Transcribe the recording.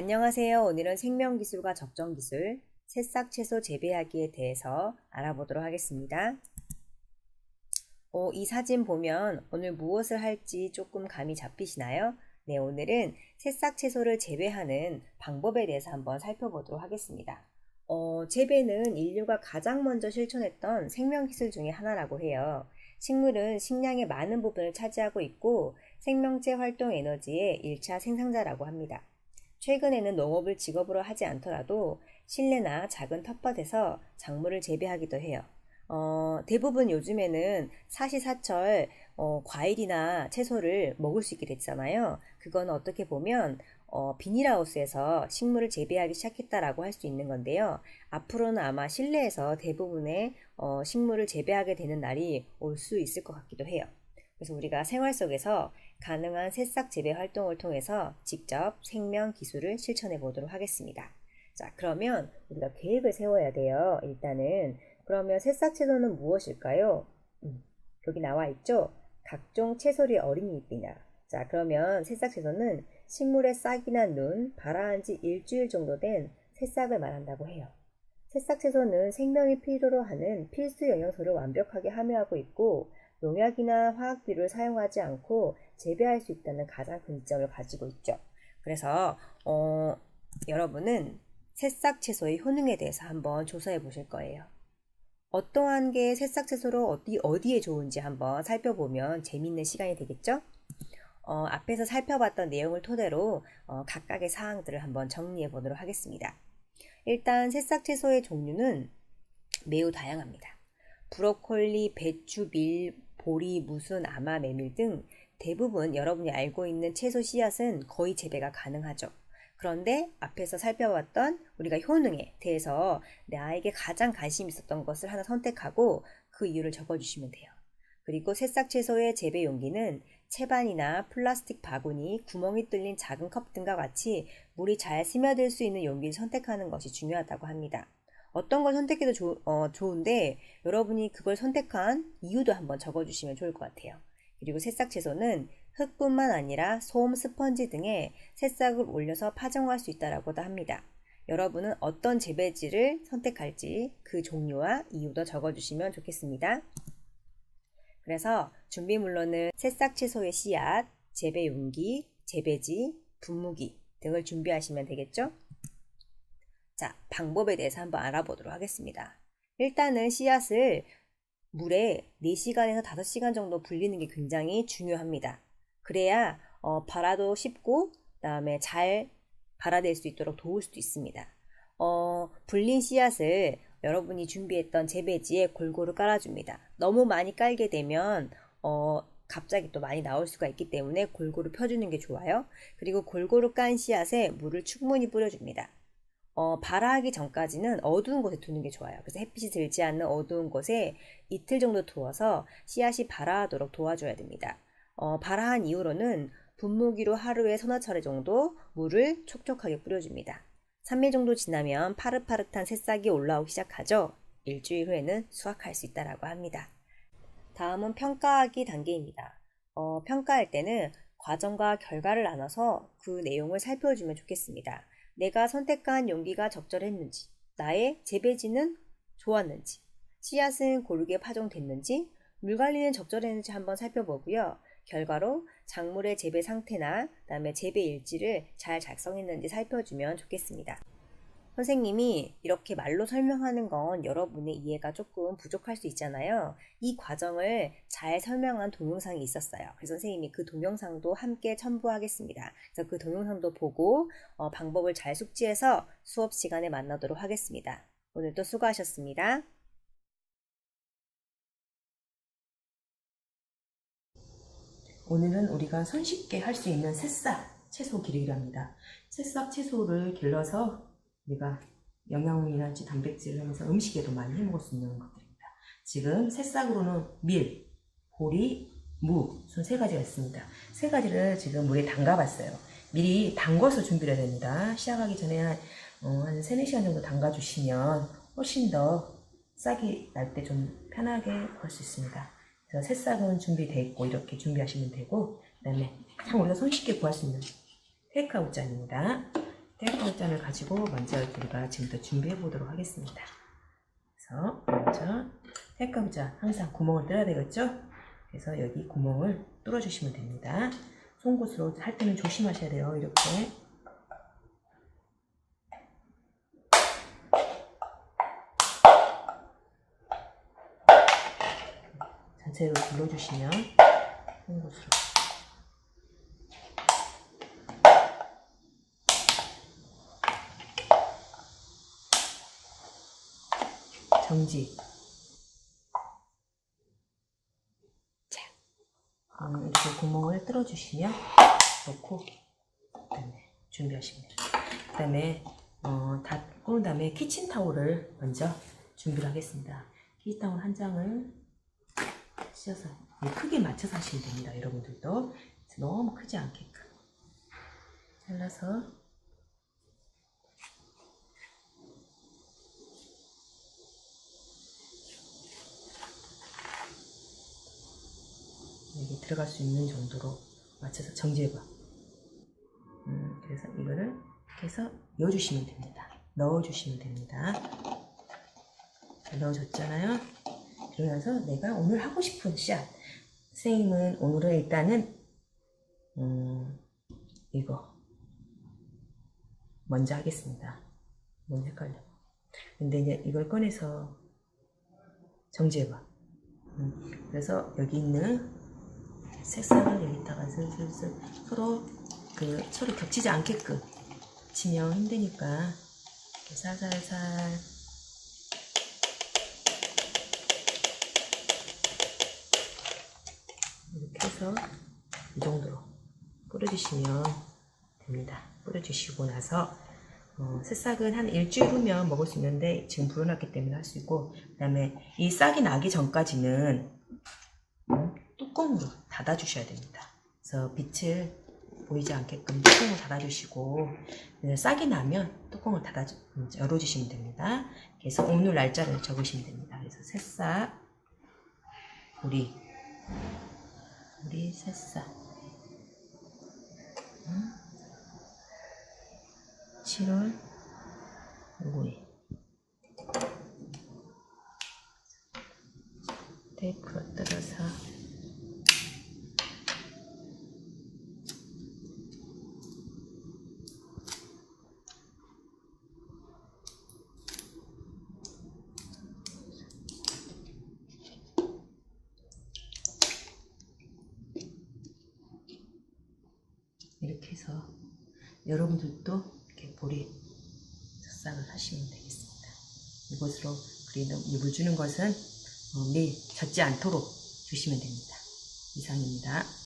안녕하세요. 오늘은 생명기술과 적정기술, 새싹 채소 재배하기에 대해서 알아보도록 하겠습니다. 어, 이 사진 보면 오늘 무엇을 할지 조금 감이 잡히시나요? 네, 오늘은 새싹 채소를 재배하는 방법에 대해서 한번 살펴보도록 하겠습니다. 어, 재배는 인류가 가장 먼저 실천했던 생명기술 중에 하나라고 해요. 식물은 식량의 많은 부분을 차지하고 있고 생명체 활동 에너지의 1차 생산자라고 합니다. 최근에는 농업을 직업으로 하지 않더라도 실내나 작은 텃밭에서 작물을 재배하기도 해요. 어, 대부분 요즘에는 사시사철 어, 과일이나 채소를 먹을 수 있게 됐잖아요. 그건 어떻게 보면 어, 비닐하우스에서 식물을 재배하기 시작했다라고 할 수 있는 건데요. 앞으로는 아마 실내에서 대부분의 어, 식물을 재배하게 되는 날이 올 수 있을 것 같기도 해요. 그래서 우리가 생활 속에서 가능한 새싹 재배 활동을 통해서 직접 생명 기술을 실천해 보도록 하겠습니다. 자, 그러면 우리가 계획을 세워야 돼요. 일단은 그러면 새싹 채소는 무엇일까요? 음, 여기 나와 있죠? 각종 채소의 어린이잎이냐. 자, 그러면 새싹 채소는 식물의 싹이나 눈, 발아한 지 일주일 정도 된 새싹을 말한다고 해요. 새싹 채소는 생명이 필요로 하는 필수 영양소를 완벽하게 함유하고 있고 농약이나 화학비를 사용하지 않고 재배할 수 있다는 가장 큰 이점을 가지고 있죠. 그래서 어, 여러분은 새싹 채소의 효능에 대해서 한번 조사해 보실 거예요. 어떠한 게 새싹 채소로 어디, 어디에 좋은지 한번 살펴보면 재밌는 시간이 되겠죠? 어, 앞에서 살펴봤던 내용을 토대로 어, 각각의 사항들을 한번 정리해 보도록 하겠습니다. 일단 새싹 채소의 종류는 매우 다양합니다. 브로콜리, 배추, 밀, 보리, 무순, 아마, 메밀 등 대부분 여러분이 알고 있는 채소 씨앗은 거의 재배가 가능하죠. 그런데 앞에서 살펴봤던 우리가 효능에 대해서 나에게 가장 관심 있었던 것을 하나 선택하고 그 이유를 적어주시면 돼요. 그리고 새싹 채소의 재배 용기는 채반이나 플라스틱 바구니, 구멍이 뚫린 작은 컵 등과 같이 물이 잘 스며들 수 있는 용기를 선택하는 것이 중요하다고 합니다. 어떤 걸 선택해도 조, 어, 좋은데 여러분이 그걸 선택한 이유도 한번 적어주시면 좋을 것 같아요. 그리고 새싹 채소는 흙뿐만 아니라 솜, 스펀지 등의 새싹을 올려서 파종할 수 있다라고도 합니다. 여러분은 어떤 재배지를 선택할지 그 종류와 이유도 적어주시면 좋겠습니다. 그래서 준비물로는 새싹 채소의 씨앗, 재배 용기, 재배지, 분무기 등을 준비하시면 되겠죠? 자, 방법에 대해서 한번 알아보도록 하겠습니다. 일단은 씨앗을 물에 4시간에서 5시간 정도 불리는 게 굉장히 중요합니다. 그래야 어, 발아도 쉽고 그다음에 잘 발아될 수 있도록 도울 수도 있습니다. 어, 불린 씨앗을 여러분이 준비했던 재배지에 골고루 깔아줍니다. 너무 많이 깔게 되면 어, 갑자기 또 많이 나올 수가 있기 때문에 골고루 펴주는 게 좋아요. 그리고 골고루 깐 씨앗에 물을 충분히 뿌려줍니다. 어, 발아하기 전까지는 어두운 곳에 두는 게 좋아요. 그래서 햇빛이 들지 않는 어두운 곳에 이틀 정도 두어서 씨앗이 발아하도록 도와줘야 됩니다. 어, 발아한 이후로는 분무기로 하루에 서너 차례 정도 물을 촉촉하게 뿌려줍니다. 3일 정도 지나면 파릇파릇한 새싹이 올라오기 시작하죠. 일주일 후에는 수확할 수 있다라고 합니다. 다음은 평가하기 단계입니다. 어, 평가할 때는 과정과 결과를 나눠서 그 내용을 살펴주면 좋겠습니다. 내가 선택한 용기가 적절했는지, 나의 재배지는 좋았는지, 씨앗은 고르게 파종됐는지, 물 관리는 적절했는지 한번 살펴보고요. 결과로 작물의 재배 상태나 그다음에 재배 일지를 잘 작성했는지 살펴주면 좋겠습니다. 선생님이 이렇게 말로 설명하는 건 여러분의 이해가 조금 부족할 수 있잖아요. 이 과정을 잘 설명한 동영상이 있었어요. 그래서 선생님이 그 동영상도 함께 첨부하겠습니다. 그래서 그 동영상도 보고 어, 방법을 잘 숙지해서 수업 시간에 만나도록 하겠습니다. 오늘도 수고하셨습니다. 오늘은 우리가 손쉽게 할 수 있는 새싹 채소 기르기랍니다. 새싹 채소를 길러서 우리가 영양분이라든지 단백질을 하면서 음식에도 많이 해 먹을 수 있는 것들입니다. 지금 새싹으로는 밀, 보리, 무, 손세 가지가 있습니다. 세 가지를 지금 물에 담가봤어요. 미리 담궈서 준비를 해야 됩니다. 시작하기 전에 한, 어, 한 3, 4시간 정도 담가주시면 훨씬 더 싹이 날 때 좀 편하게 할수 있습니다. 그래서 새싹은 준비되어 있고 이렇게 준비하시면 되고 그 다음에 참 우리가 손쉽게 구할 수 있는 테이크아웃 잔입니다. 색연합장을 가지고 먼저 우리가 지금부터 준비해 보도록 하겠습니다. 그래서 먼저 택감자 항상 구멍을 뚫어야 되겠죠? 그래서 여기 구멍을 뚫어주시면 됩니다. 송곳으로 할 때는 조심하셔야 돼요. 이렇게 전체로 눌러주시면 송곳으로 정지 자, 음, 이렇게 구멍을 뚫어주시면 넣고 그다음에 준비하시면 돼요. 그다음에 어, 다 꽂은 다음에 키친 타올을 먼저 준비를 하겠습니다. 키친 타올 한 장을 찢어서 이 크게 맞춰서 하시면 됩니다. 여러분들도 너무 크지 않게끔 잘라서 여기 들어갈 수 있는 정도로 맞춰서 정지해봐. 음, 그래서 이거를 해서 넣어주시면 됩니다. 넣어주시면 됩니다. 자, 넣어줬잖아요. 그러면서 내가 오늘 하고 싶은 샷. 선생님은 오늘은 일단은, 음, 이거. 먼저 하겠습니다. 뭔 헷갈려. 근데 이제 이걸 꺼내서 정지해봐. 음, 그래서 여기 있는 색상을 여기다가 슬슬슬 서로 그 서로 겹치지 않게끔 치면 힘드니까 이렇게 살살살 이렇게 해서 이 정도로 뿌려주시면 됩니다. 뿌려주시고 나서 어, 새싹은 한 일주일 후면 먹을 수 있는데 지금 불어났기 때문에 할 수 있고 그 다음에 이 싹이 나기 전까지는 음, 뚜껑으로 닫아주셔야 됩니다. 그래서 빛을 보이지 않게끔 뚜껑을 닫아주시고 네, 싹이 나면 뚜껑을 닫아 음, 열어주시면 됩니다. 그래서 오늘 날짜를 적으시면 됩니다. 그래서 새싹 우리 우리 새싹 음, 7월 5일 테이프로 뜯어서 이렇게 해서 여러분들도 이렇게 보리 색상을 하시면 되겠습니다. 이것으로 그리는 물 주는 것은 어, 매일 젖지 않도록 주시면 됩니다. 이상입니다.